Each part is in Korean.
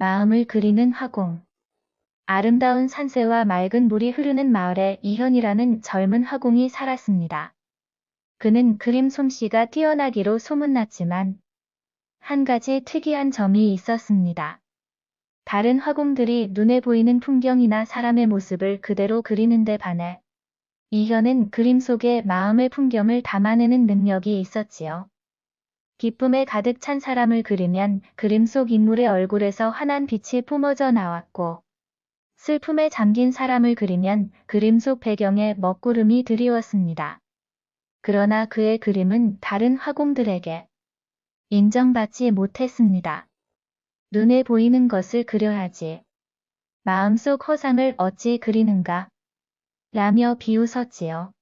마음을 그리는 화공. 아름다운 산세와 맑은 물이 흐르는 마을에 이현이라는 젊은 화공이 살았습니다. 그는 그림 솜씨가 뛰어나기로 소문났지만 한 가지 특이한 점이 있었습니다. 다른 화공들이 눈에 보이는 풍경이나 사람의 모습을 그대로 그리는데 반해 이현은 그림 속에 마음의 풍경을 담아내는 능력이 있었지요. 기쁨에 가득 찬 사람을 그리면 그림 속 인물의 얼굴에서 환한 빛이 뿜어져 나왔고 슬픔에 잠긴 사람을 그리면 그림 속 배경에 먹구름이 드리웠습니다. 그러나 그의 그림은 다른 화공들에게 인정받지 못했습니다. 눈에 보이는 것을 그려야지. 마음속 허상을 어찌 그리는가? 라며 비웃었지요.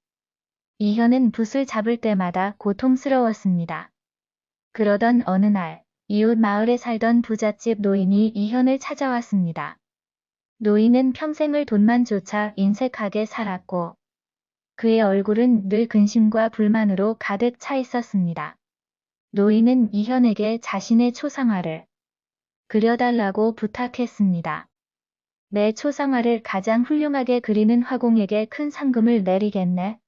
이현은 붓을 잡을 때마다 고통스러웠습니다. 그러던 어느 날, 이웃 마을에 살던 부잣집 노인이 이현을 찾아왔습니다. 노인은 평생을 돈만 쫓아 인색하게 살았고, 그의 얼굴은 늘 근심과 불만으로 가득 차 있었습니다. 노인은 이현에게 자신의 초상화를 그려달라고 부탁했습니다. 내 초상화를 가장 훌륭하게 그리는 화공에게 큰 상금을 내리겠네.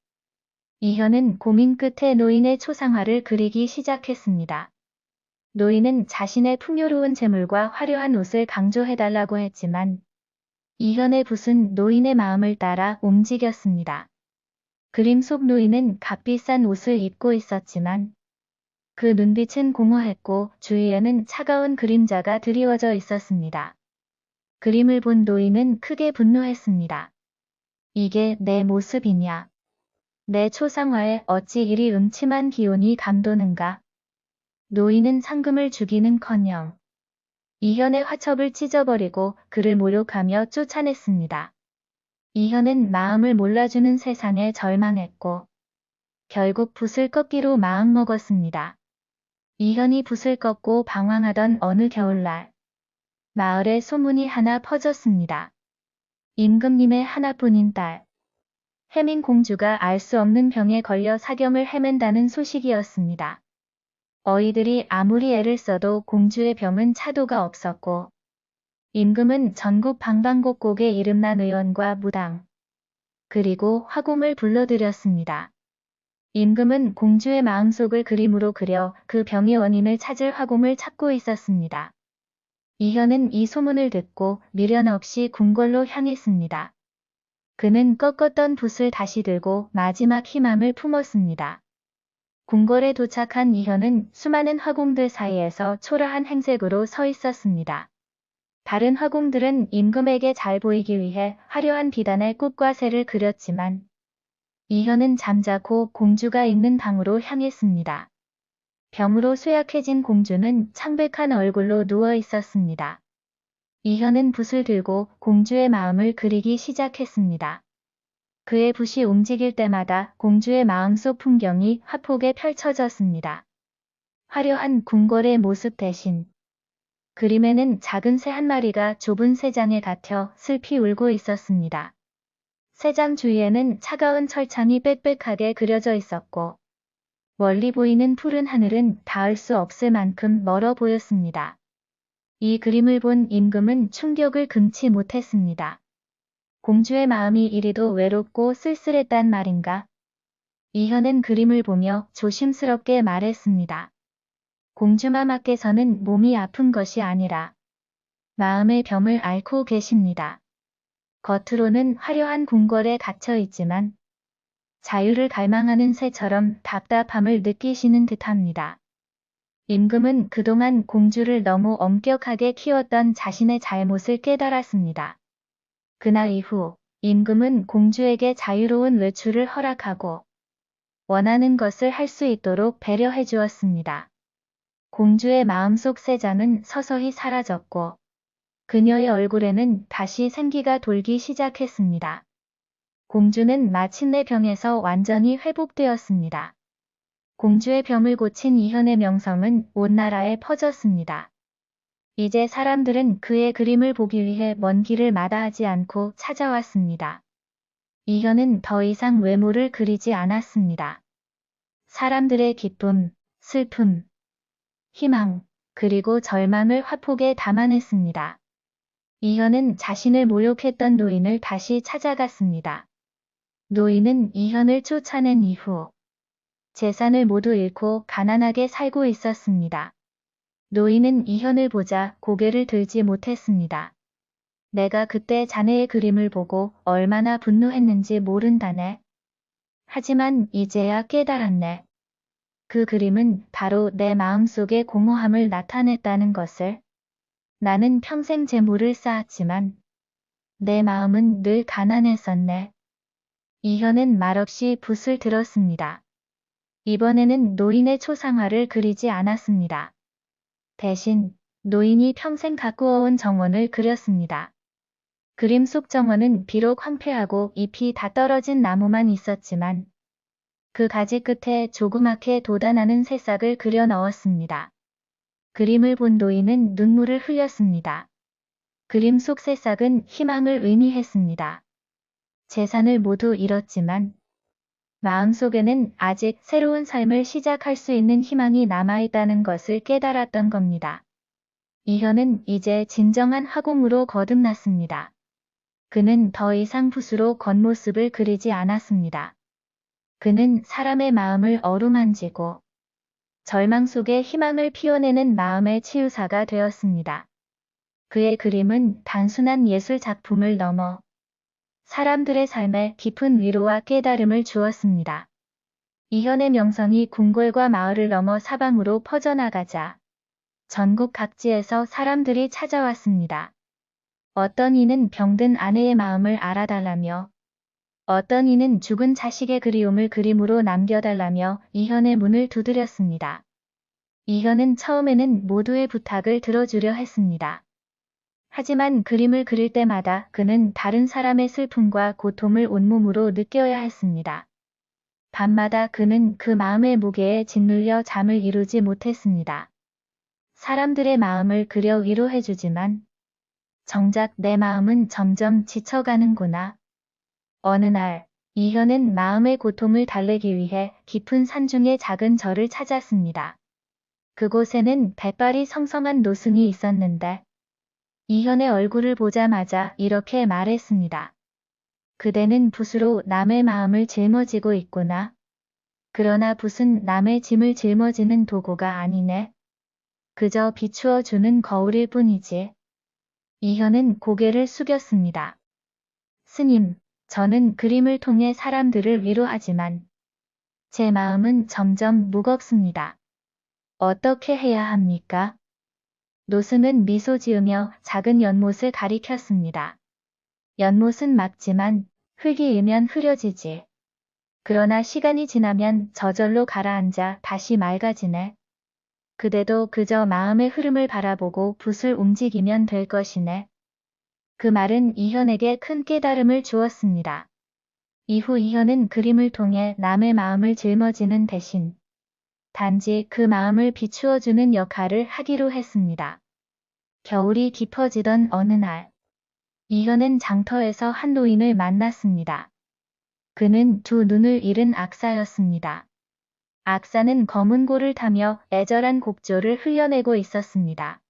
이현은 고민 끝에 노인의 초상화를 그리기 시작했습니다. 노인은 자신의 풍요로운 재물과 화려한 옷을 강조해달라고 했지만 이현의 붓은 노인의 마음을 따라 움직였습니다. 그림 속 노인은 값비싼 옷을 입고 있었지만 그 눈빛은 공허했고 주위에는 차가운 그림자가 드리워져 있었습니다. 그림을 본 노인은 크게 분노했습니다. 이게 내 모습이냐? 내 초상화에 어찌 이리 음침한 기운이 감도는가? 노인은 상금을 주기는커녕 이현의 화첩을 찢어버리고 그를 모욕하며 쫓아냈습니다. 이현은 마음을 몰라주는 세상에 절망했고 결국 붓을 꺾기로 마음먹었습니다. 이현이 붓을 꺾고 방황하던 어느 겨울날 마을에 소문이 하나 퍼졌습니다. 임금님의 하나뿐인 딸 해민 공주가 알 수 없는 병에 걸려 사경을 헤맨다는 소식이었습니다. 어이들이 아무리 애를 써도 공주의 병은 차도가 없었고 임금은 전국 방방곡곡에 이름난 의원과 무당 그리고 화공을 불러들였습니다. 임금은 공주의 마음속을 그림으로 그려 그 병의 원인을 찾을 화공을 찾고 있었습니다. 이현은 이 소문을 듣고 미련 없이 궁궐로 향했습니다. 그는 꺾었던 붓을 다시 들고 마지막 희망을 품었습니다. 궁궐에 도착한 이현은 수많은 화공들 사이에서 초라한 행색으로 서 있었습니다. 다른 화공들은 임금에게 잘 보이기 위해 화려한 비단의 꽃과 새를 그렸지만 이현은 잠자코 공주가 있는 방으로 향했습니다. 병으로 쇠약해진 공주는 창백한 얼굴로 누워 있었습니다. 이현은 붓을 들고 공주의 마음을 그리기 시작했습니다. 그의 붓이 움직일 때마다 공주의 마음속 풍경이 화폭에 펼쳐졌습니다. 화려한 궁궐의 모습 대신 그림에는 작은 새 한 마리가 좁은 새장에 갇혀 슬피 울고 있었습니다. 새장 주위에는 차가운 철창이 빽빽하게 그려져 있었고 멀리 보이는 푸른 하늘은 닿을 수 없을 만큼 멀어 보였습니다. 이 그림을 본 임금은 충격을 금치 못했습니다. 공주의 마음이 이리도 외롭고 쓸쓸했단 말인가? 이현은 그림을 보며 조심스럽게 말했습니다. 공주마마께서는 몸이 아픈 것이 아니라 마음의 병을 앓고 계십니다. 겉으로는 화려한 궁궐에 갇혀 있지만 자유를 갈망하는 새처럼 답답함을 느끼시는 듯합니다. 임금은 그동안 공주를 너무 엄격하게 키웠던 자신의 잘못을 깨달았습니다. 그날 이후 임금은 공주에게 자유로운 외출을 허락하고 원하는 것을 할 수 있도록 배려해 주었습니다. 공주의 마음속 세자는 서서히 사라졌고 그녀의 얼굴에는 다시 생기가 돌기 시작했습니다. 공주는 마침내 병에서 완전히 회복되었습니다. 공주의 병을 고친 이현의 명성은 온 나라에 퍼졌습니다. 이제 사람들은 그의 그림을 보기 위해 먼 길을 마다하지 않고 찾아왔습니다. 이현은 더 이상 외모를 그리지 않았습니다. 사람들의 기쁨, 슬픔, 희망, 그리고 절망을 화폭에 담아냈습니다. 이현은 자신을 모욕했던 노인을 다시 찾아갔습니다. 노인은 이현을 쫓아낸 이후 재산을 모두 잃고 가난하게 살고 있었습니다. 노인은 이현을 보자 고개를 들지 못했습니다. 내가 그때 자네의 그림을 보고 얼마나 분노했는지 모른다네. 하지만 이제야 깨달았네. 그 그림은 바로 내 마음속의 공허함을 나타냈다는 것을. 나는 평생 재물을 쌓았지만 내 마음은 늘 가난했었네. 이현은 말없이 붓을 들었습니다. 이번에는 노인의 초상화를 그리지 않았습니다. 대신 노인이 평생 가꾸어온 정원을 그렸습니다. 그림 속 정원은 비록 황폐하고 잎이 다 떨어진 나무만 있었지만 그 가지 끝에 조그맣게 돋아나는 새싹을 그려 넣었습니다. 그림을 본 노인은 눈물을 흘렸습니다. 그림 속 새싹은 희망을 의미했습니다. 재산을 모두 잃었지만 마음속에는 아직 새로운 삶을 시작할 수 있는 희망이 남아있다는 것을 깨달았던 겁니다. 이현은 이제 진정한 화공으로 거듭났습니다. 그는 더 이상 붓으로 겉모습을 그리지 않았습니다. 그는 사람의 마음을 어루만지고 절망 속에 희망을 피워내는 마음의 치유사가 되었습니다. 그의 그림은 단순한 예술 작품을 넘어 사람들의 삶에 깊은 위로와 깨달음을 주었습니다. 이현의 명성이 궁궐과 마을을 넘어 사방으로 퍼져나가자 전국 각지에서 사람들이 찾아왔습니다. 어떤 이는 병든 아내의 마음을 알아달라며 어떤 이는 죽은 자식의 그리움을 그림으로 남겨달라며 이현의 문을 두드렸습니다. 이현은 처음에는 모두의 부탁을 들어주려 했습니다. 하지만 그림을 그릴 때마다 그는 다른 사람의 슬픔과 고통을 온몸으로 느껴야 했습니다. 밤마다 그는 그 마음의 무게에 짓눌려 잠을 이루지 못했습니다. 사람들의 마음을 그려 위로해주지만 정작 내 마음은 점점 지쳐가는구나. 어느 날 이현은 마음의 고통을 달래기 위해 깊은 산중의 작은 절을 찾았습니다. 그곳에는 백발이 성성한 노승이 있었는데 이현의 얼굴을 보자마자 이렇게 말했습니다. 그대는 붓으로 남의 마음을 짊어지고 있구나. 그러나 붓은 남의 짐을 짊어지는 도구가 아니네. 그저 비추어 주는 거울일 뿐이지. 이현은 고개를 숙였습니다. 스님, 저는 그림을 통해 사람들을 위로하지만 제 마음은 점점 무겁습니다. 어떻게 해야 합니까? 노승은 미소 지으며 작은 연못을 가리켰습니다. 연못은 맑지만 흙이 일면 흐려지지. 그러나 시간이 지나면 저절로 가라앉아 다시 맑아지네. 그대도 그저 마음의 흐름을 바라보고 붓을 움직이면 될 것이네. 그 말은 이현에게 큰 깨달음을 주었습니다. 이후 이현은 그림을 통해 남의 마음을 짊어지는 대신 단지 그 마음을 비추어주는 역할을 하기로 했습니다. 겨울이 깊어지던 어느 날, 이현은 장터에서 한 노인을 만났습니다. 그는 두 눈을 잃은 악사였습니다. 악사는 검은 고를 타며 애절한 곡조를 흘려내고 있었습니다.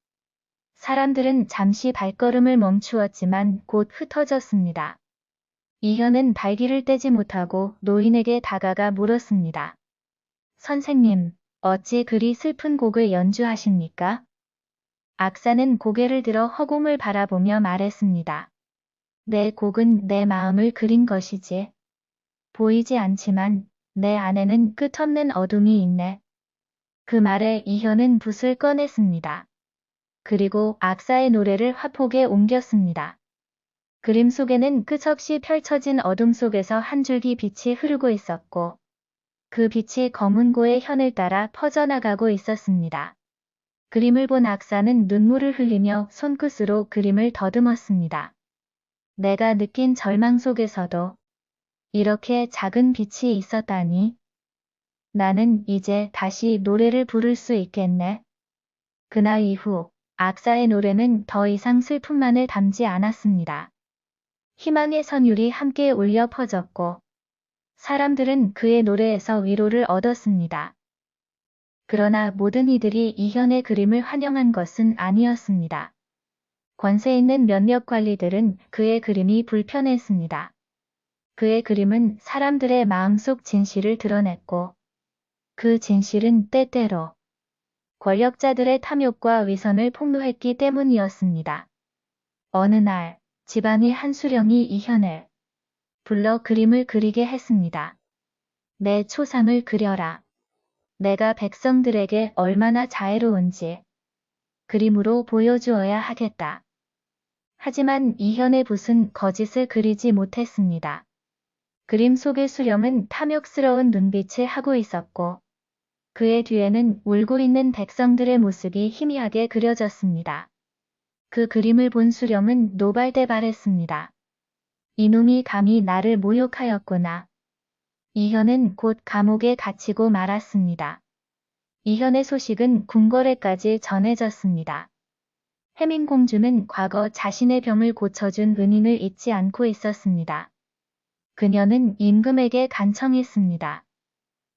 사람들은 잠시 발걸음을 멈추었지만 곧 흩어졌습니다. 이현은 발길을 떼지 못하고 노인에게 다가가 물었습니다. 선생님, 어찌 그리 슬픈 곡을 연주하십니까? 악사는 고개를 들어 허공을 바라보며 말했습니다. 내 곡은 내 마음을 그린 것이지. 보이지 않지만 내 안에는 끝없는 어둠이 있네. 그 말에 이현은 붓을 꺼냈습니다. 그리고 악사의 노래를 화폭에 옮겼습니다. 그림 속에는 끝없이 펼쳐진 어둠 속에서 한 줄기 빛이 흐르고 있었고 그 빛이 검은고의 현을 따라 퍼져나가고 있었습니다. 그림을 본 악사는 눈물을 흘리며 손끝으로 그림을 더듬었습니다. 내가 느낀 절망 속에서도 이렇게 작은 빛이 있었다니. 나는 이제 다시 노래를 부를 수 있겠네. 그날 이후 악사의 노래는 더 이상 슬픔만을 담지 않았습니다. 희망의 선율이 함께 울려 퍼졌고 사람들은 그의 노래에서 위로를 얻었습니다. 그러나 모든 이들이 이현의 그림을 환영한 것은 아니었습니다. 권세 있는 몇몇 관리들은 그의 그림이 불편했습니다. 그의 그림은 사람들의 마음속 진실을 드러냈고 그 진실은 때때로 권력자들의 탐욕과 위선을 폭로했기 때문이었습니다. 어느 날 집안의 한 수령이 이현을 불러 그림을 그리게 했습니다. 내 초상을 그려라. 내가 백성들에게 얼마나 자애로운지 그림으로 보여주어야 하겠다. 하지만 이현의 붓은 거짓을 그리지 못했습니다. 그림 속의 수령은 탐욕스러운 눈빛을 하고 있었고 그의 뒤에는 울고 있는 백성들의 모습이 희미하게 그려졌습니다. 그 그림을 본 수령은 노발대발했습니다. 이놈이 감히 나를 모욕하였구나. 이현은 곧 감옥에 갇히고 말았습니다. 이현의 소식은 궁궐에까지 전해졌습니다. 해민공주는 과거 자신의 병을 고쳐준 은인을 잊지 않고 있었습니다. 그녀는 임금에게 간청했습니다.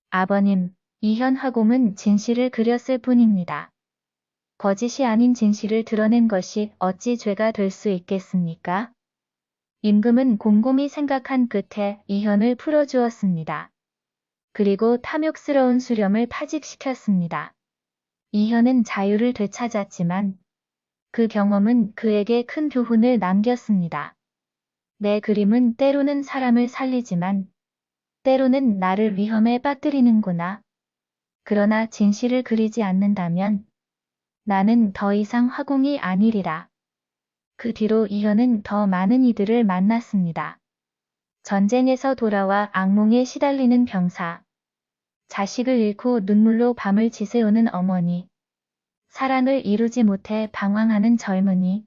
아버님, 이현 화공은 진실을 그렸을 뿐입니다. 거짓이 아닌 진실을 드러낸 것이 어찌 죄가 될 수 있겠습니까? 임금은 곰곰이 생각한 끝에 이현을 풀어주었습니다. 그리고 탐욕스러운 수렴을 파직시켰습니다. 이현은 자유를 되찾았지만 그 경험은 그에게 큰 교훈을 남겼습니다. 내 그림은 때로는 사람을 살리지만 때로는 나를 위험에 빠뜨리는구나. 그러나 진실을 그리지 않는다면 나는 더 이상 화공이 아니리라. 그 뒤로 이현은 더 많은 이들을 만났습니다. 전쟁에서 돌아와 악몽에 시달리는 병사, 자식을 잃고 눈물로 밤을 지새우는 어머니, 사랑을 이루지 못해 방황하는 젊은이,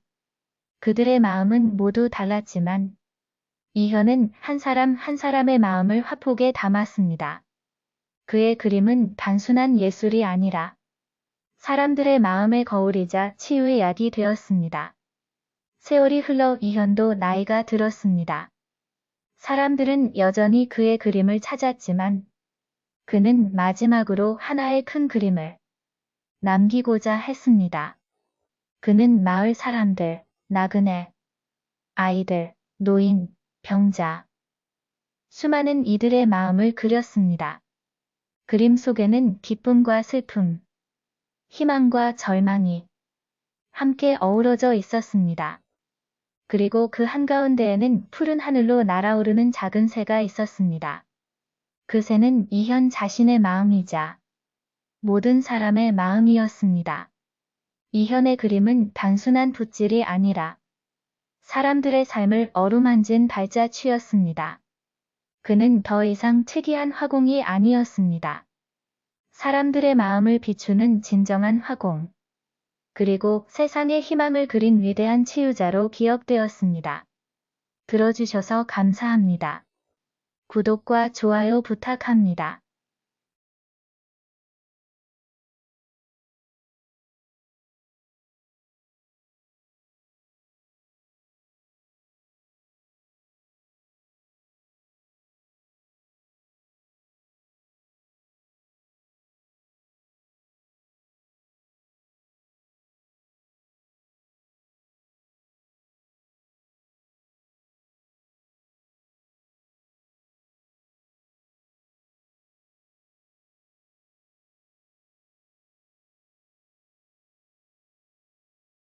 그들의 마음은 모두 달랐지만 이현은 한 사람 한 사람의 마음을 화폭에 담았습니다. 그의 그림은 단순한 예술이 아니라 사람들의 마음의 거울이자 치유의 약이 되었습니다. 세월이 흘러 이현도 나이가 들었습니다. 사람들은 여전히 그의 그림을 찾았지만 그는 마지막으로 하나의 큰 그림을 남기고자 했습니다. 그는 마을 사람들, 나그네, 아이들, 노인, 병자, 수많은 이들의 마음을 그렸습니다. 그림 속에는 기쁨과 슬픔, 희망과 절망이 함께 어우러져 있었습니다. 그리고 그 한가운데에는 푸른 하늘로 날아오르는 작은 새가 있었습니다. 그 새는 이현 자신의 마음이자 모든 사람의 마음이었습니다. 이현의 그림은 단순한 붓질이 아니라 사람들의 삶을 어루만진 발자취였습니다. 그는 더 이상 특이한 화공이 아니었습니다. 사람들의 마음을 비추는 진정한 화공. 그리고 세상의 희망을 그린 위대한 치유자로 기억되었습니다. 들어주셔서 감사합니다. 구독과 좋아요 부탁합니다.